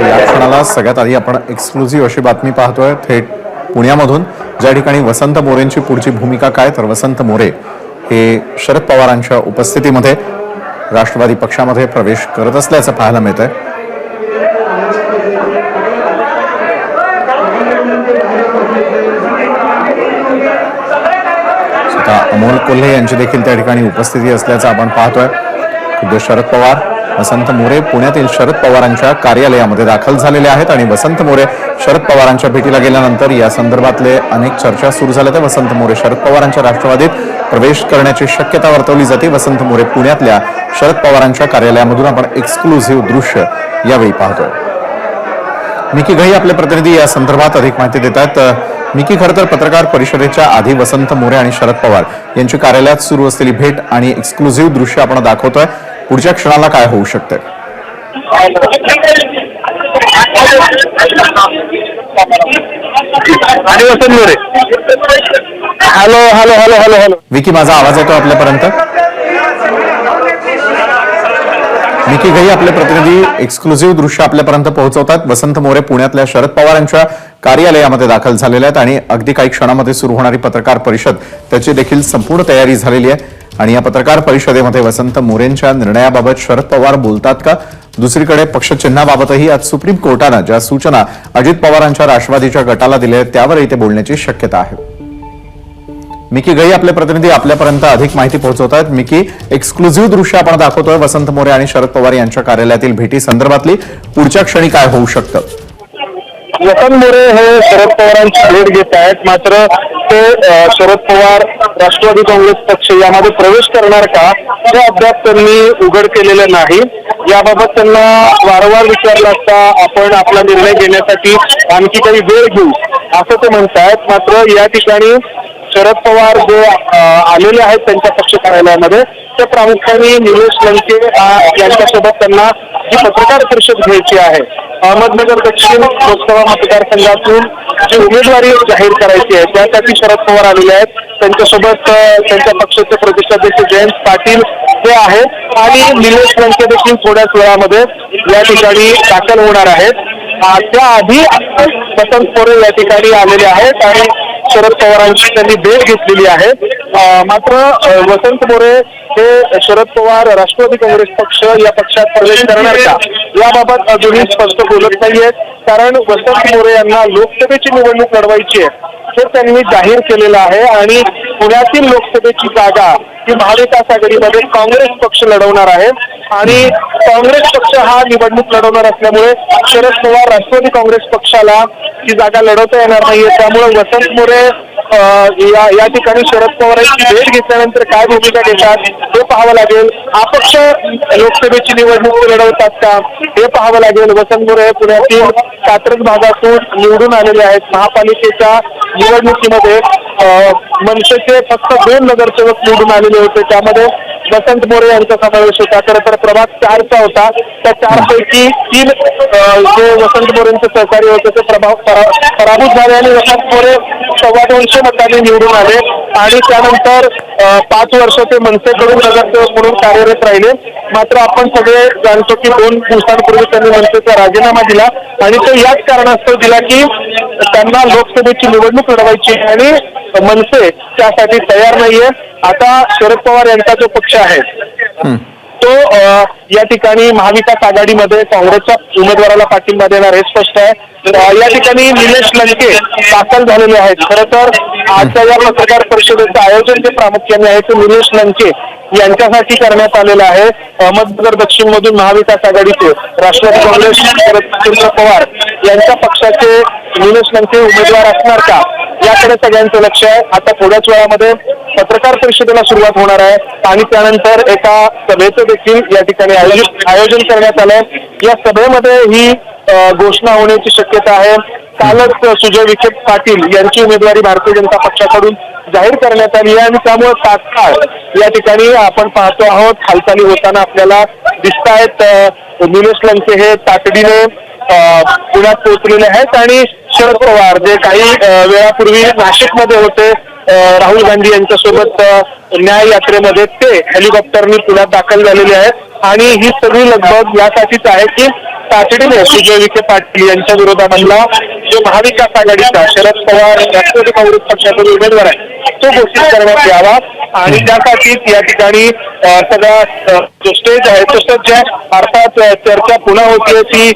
तर या क्षणाला सगळ्यात आधी आपण एक्सक्लुझिव्ह अशी बातमी पाहतोय. थेट पुण्यामधून. ज्या ठिकाणी वसंत मोरेंची पुढची भूमिका काय? तर वसंत मोरे हे शरद पवारांच्या उपस्थितीमध्ये राष्ट्रवादी पक्षामध्ये प्रवेश करत असल्याचं पाहायला मिळत आहे स्वतः अमोल कोल्हे यांची देखील त्या ठिकाणी उपस्थिती असल्याचं आपण पाहतोय. खुद्द शरद पवार वसंत मोरे पुण्यातील शरद पवारांच्या कार्यालयामध्ये दाखल झालेले आहेत आणि वसंत मोरे शरद पवारांच्या भेटीला गेल्यानंतर या संदर्भातले अनेक चर्चा सुरू झाल्या तर वसंत मोरे शरद पवारांच्या राष्ट्रवादीत प्रवेश करण्याची शक्यता वर्तवली जाते. वसंत मोरे पुण्यातल्या शरद पवारांच्या कार्यालयामधून आपण एक्सक्लुझिव्ह दृश्य यावेळी पाहतोय. मिकी घई आपले प्रतिनिधी या संदर्भात अधिक माहिती देत आहेत. मिकी खरं तर पत्रकार परिषदेच्या आधी वसंत मोरे आणि शरद पवार यांची कार्यालयात सुरू असलेली भेट आणि एक्सक्लुझिव्ह दृश्य आपण दाखवतोय. पुढच्या क्षणाला काय होऊ शकते? आणि Vasant More. Hello hello hello hello hello. Vicky माझा आवाज येतो आपल्यापर्यंत? मिकी घई आपले प्रतिनिधी एक्सक्लुझिव्ह दृश्य आपल्यापर्यंत पोहोचवतात. वसंत मोरे पुण्यातल्या शरद पवार यांच्या कार्यालयामध्ये दाखल झालेले आहेत आणि अगदी काही क्षणामध्ये सुरू होणारी पत्रकार परिषद त्याची देखील संपूर्ण तयारी झालेली आहे. आणि या पत्रकार परिषदेमध्ये वसंत मोरेंच्या निर्णयाबाबत शरद पवार बोलतात का? दुसरीकडे पक्षचिन्हाबाबतही आज सुप्रीम कोर्टानं ज्या सूचना अजित पवारांच्या राष्ट्रवादीच्या गटाला दिल्या आहेत त्यावरही ते बोलण्याची शक्यता आहे. मिकी गई आपले प्रतिनिधी आपल्यापर्यंत अधिक माहिती पोहोचवत आहेत. मिकी एक्सक्लुझिव्ह दृश्य आपण दाखवतोय. वसंत मोरे आणि शरद पवार यांच्या कार्यालयातील भेटी संदर्भातली. पुढच्या क्षणी काय होऊ शकतं? रतन मोरे हे शरद पवारांची भेट घेत आहेत. मात्र ते शरद पवार राष्ट्रवादी काँग्रेस पक्ष यामध्ये प्रवेश करणार का हे अद्याप त्यांनी उघड केलेलं नाही. याबाबत त्यांना वारंवार विचारलं असता आपण आपला निर्णय घेण्यासाठी आणखी काही वेळ घेऊ असं ते म्हणतायत. मात्र या ठिकाणी शरद पवार जे आलेले आहेत त्यांच्या पक्ष कार्यालयामध्ये ते प्रामुख्याने निलेश लंके यांच्यासोबत त्यांना जी पत्रकार परिषद घ्यायची आहे अहमदनगर दक्षिण लोकसभा मतदारसंघातून जी उमेदवारी जाहीर करायची आहे त्यासाठी शरद पवार आलेले आहेत. त्यांच्यासोबत त्यांच्या पक्षाचे प्रदेशाध्यक्ष जयंत पाटील हे आहेत. आणि निलेश लंके देखील थोड्याच वेळामध्ये या ठिकाणी दाखल होणार आहेत. त्याआधी वसंत पोरे या ठिकाणी आलेले आहेत आणि शरद पवारांची त्यांनी भेट घेतलेली आहे. मात्र वसंत मोरे हे शरद पवार राष्ट्रवादी काँग्रेस पक्ष या पक्षात प्रवेश करणार का? याबाबत अजूनही स्पष्ट बोलत नाहीयेत कारण वसंत मोरे यांना लोकसभेची निवडणूक लढवायची आहे हे त्यांनी जाहीर केलेलं आहे. आणि पुण्यातील लोकसभेची जागा ही महाविकास आघाडीमध्ये काँग्रेस पक्ष लढवणार आहे. आणि काँग्रेस पक्ष हा निवडणूक लढवणार असल्यामुळे शरद पवार राष्ट्रवादी काँग्रेस पक्षाला ही जागा लढवता येणार नाहीये. त्यामुळे वसंत मोरे या या ठिकाणी शरद पवारांची भेट घेतल्यानंतर काय भूमिका घेतात हे पाहावं लागेल. अपक्ष लोकसभेची निवडणूक लढवतात का हे पाहावं लागेल. वसंत मोरे हे पुण्यातील कात्रज भागातून निवडून आलेले आहेत. महापालिकेच्या निवडणुकीमध्ये मनसेचे फक्त दोन नगरसेवक निवडून आलेले होते. त्यामध्ये वसंत मोरे यांचा समावेश होता. खरं तर प्रभाग चारचा होता. त्या चार पैकी तीन जे वसंत मोरेंचे सहकारी होते ते प्रभाव पराभूत झाले आणि वसंत मोरे सव्वा दोनशे मतांनी निवडून आले आणि त्यानंतर पाच वर्ष ते मनसेकडून नगरसेवक म्हणून कार्यरत राहिले. मात्र आपण सगळे जाणतो की दोन दिवसांपूर्वी त्यांनी मनसेचा राजीनामा दिला आणि तो याच कारणास्तव दिला की त्यांना लोकसभेची निवडणूक लढवायची आणि मनसे त्यासाठी तयार नाहीये. आता शरद पवार यांचा जो पक्ष आहे तो या ठिकाणी महाविकास आघाडीमध्ये काँग्रेसच्या उमेदवाराला पाठिंबा देणार हे स्पष्ट आहे. या ठिकाणी निलेश लंके दाखल झालेले आहेत. खरं तर आजच्या या पत्रकार परिषदेचं आयोजन जे प्रामुख्याने आहे ते निलेश लंके यांच्यासाठी करण्यात आलेलं आहे. अहमदनगर दक्षिण मधून महाविकास आघाडीचे राष्ट्रवादी काँग्रेस शरदचंद्र पवार यांच्या पक्षाचे निलेश लंके उमेदवार असणार का? याकडे सगळ्यांचं लक्ष आहे. आता थोड्याच वेळामध्ये पत्रकार परिषदेला सुरुवात होणार आहे. आणि त्यानंतर एका सभेचं देखील या ठिकाणी आयोजित आयोजन करण्यात आलंय. या सभेमध्ये ही घोषणा होण्याची शक्यता आहे. कालच सुजय विखे पाटील यांची उमेदवारी भारतीय जनता पक्षाकडून जाहीर करण्यात आली आहे. आणि त्यामुळे तात्काळ या ठिकाणी आपण पाहतो आहोत हालचाली होताना आपल्याला दिसत आहेत निलेश लंके हे तातडीने पुण्यात पोहोचलेले आहेत. आणि शरद पवार जे काही वेळापूर्वी नाशिकमध्ये होते राहुल गांधी यांच्यासोबत न्याय यात्रेमध्ये ते हेलिकॉप्टरनी पुण्यात दाखल झालेले आहेत. आणि ही सगळी लगबग यासाठीच आहे की तातडीने सुजय विखे पाटील यांच्या विरोधामधला जो महाविकास आघाडीचा शरद पवार राष्ट्रवादी काँग्रेस पक्षाचा उमेदवार आहे तो घोषित करण्यात यावा. आणि त्यासाठीच या ठिकाणी सगळा जो स्टेज आहे तो सज्ज आहे अर्थात चर्चा पुन्हा होती ती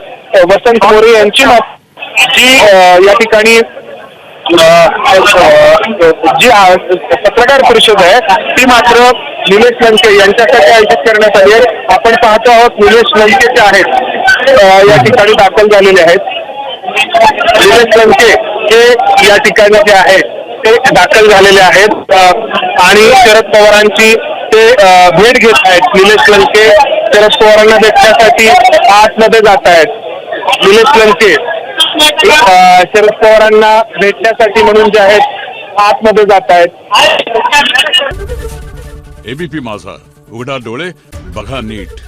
वसंत मोरे यांची जी या ठिकाणी जी पत्रकार परिषद आहे ती मात्र निलेश लंके यांच्यासाठी आयोजित करण्यात आली आहे. आपण पाहतो आहोत निलेश लंके जे आहेत या ठिकाणी दाखल झालेले आहेत. निलेश लंके हे या ठिकाणी जे आहेत ते दाखल झालेले आहेत. आणि शरद पवारांची ते भेट घेत आहेत. निलेश लंके शरद पवारांना भेटण्यासाठी आतमध्ये जात आहेत. निलेश लंके शरद पवारांना भेटण्यासाठी म्हणून जे आहेत आतमध्ये जात आहेत. एबीपी माझा. उघडा डोळे बघा नीट.